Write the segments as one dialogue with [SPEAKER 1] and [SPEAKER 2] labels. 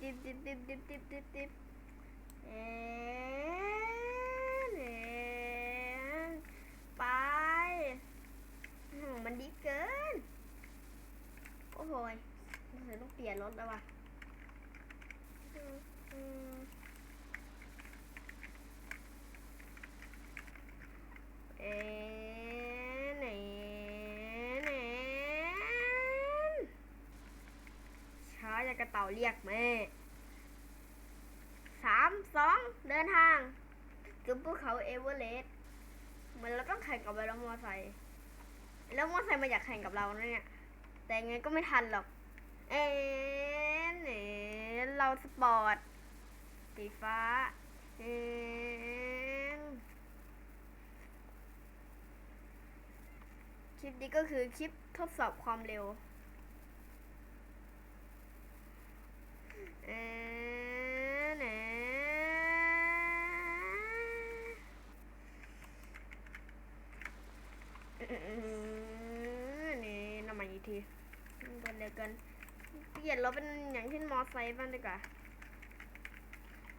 [SPEAKER 1] ดิบดิบดิบดิบดิบเอ๊ะเนี่ยไปมันดีเกิน โอ้โหเดี๋ยวต้องเปลี่ยนรถแล้วว่ะอืมอืมเอ๊ะไหนไหนช้าจะ กระเต่าเรียกแม่สามสองเดินทางถึงภูเขาเอเวอเรสต์เหมือนเราต้องแข่งกับแล้วมอไซค์แล้วมอไซค์มาอยากแข่งกับเรานะเนี่ย แต่ยังไงก็ไม่ทันหรอก เอ๊ะเนี่ยเราสปอร์ตสีฟ้า เอ๊ะคลิปนี้ก็คือคลิปทดสอบความเร็ว เอ๊ะเนี่ย นี่น้ำมันอีกทีกันเลยกัน เปลี่ยนราเป็นอย่างเช่นมอไซค์บ้างดีกว่า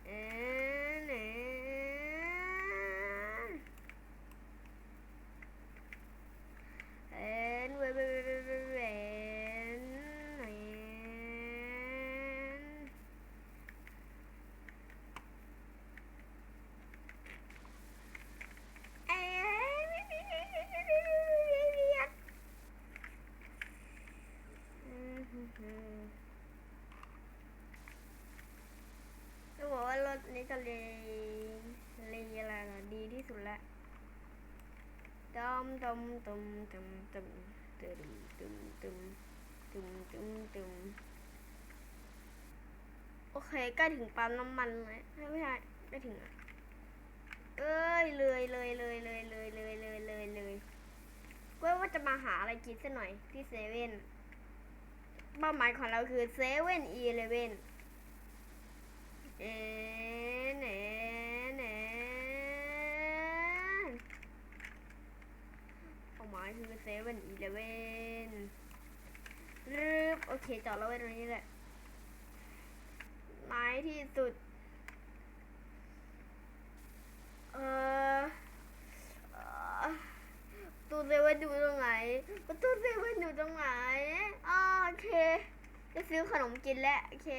[SPEAKER 1] เอ๊ะเนี่ยเอ็นเว้ยเว้ยเว้ยเว้ยเว้ยเอ็นเอ๊ะอืมฮึ่มๆ จะบอกว่ารถนี้จะเลเลยอะไรนะดีที่สุดละตมตมตมตมตมตึมตึมตึมตึมตึมตึมโอเคใกล้ถึงปั๊มน้ำมันเลยไม่ไม่ใช่ไม่ถึงอะเอ้ยเลยเลยเลยเลยเลยเลยเลยเลยเลยก็ว่าจะมาหาอะไรกินสักหน่อยที่เซเว่น เป้าหมายของเราคือเซเว่นอีเลเว่นเอ๊เนเนเป้าหมายคือเซเว่นอีเลเว่นรึบโอเคจอดเราไว้ตรงนี้แหละไม้ที่สุด ประตูเซเว่นอยู่ตรงไหนประตูเซเว่นอยู่ตรงไหนอ๋อโอเค จะซื้อขนมกินแล้วโอเค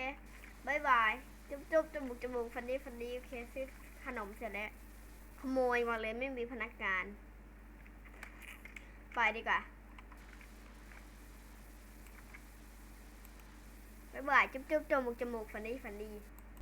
[SPEAKER 1] บายบายจุ๊บจุ๊บจมูกจมูกฟันดี้ฟันดี้โอเคซื้อขนมเสร็จแล้วขโมยมาเลยไม่มีพนักงาน ไปดีกว่าบายบายจุ๊บจุ๊บจมูกจมูกฟันดี้ฟันดี้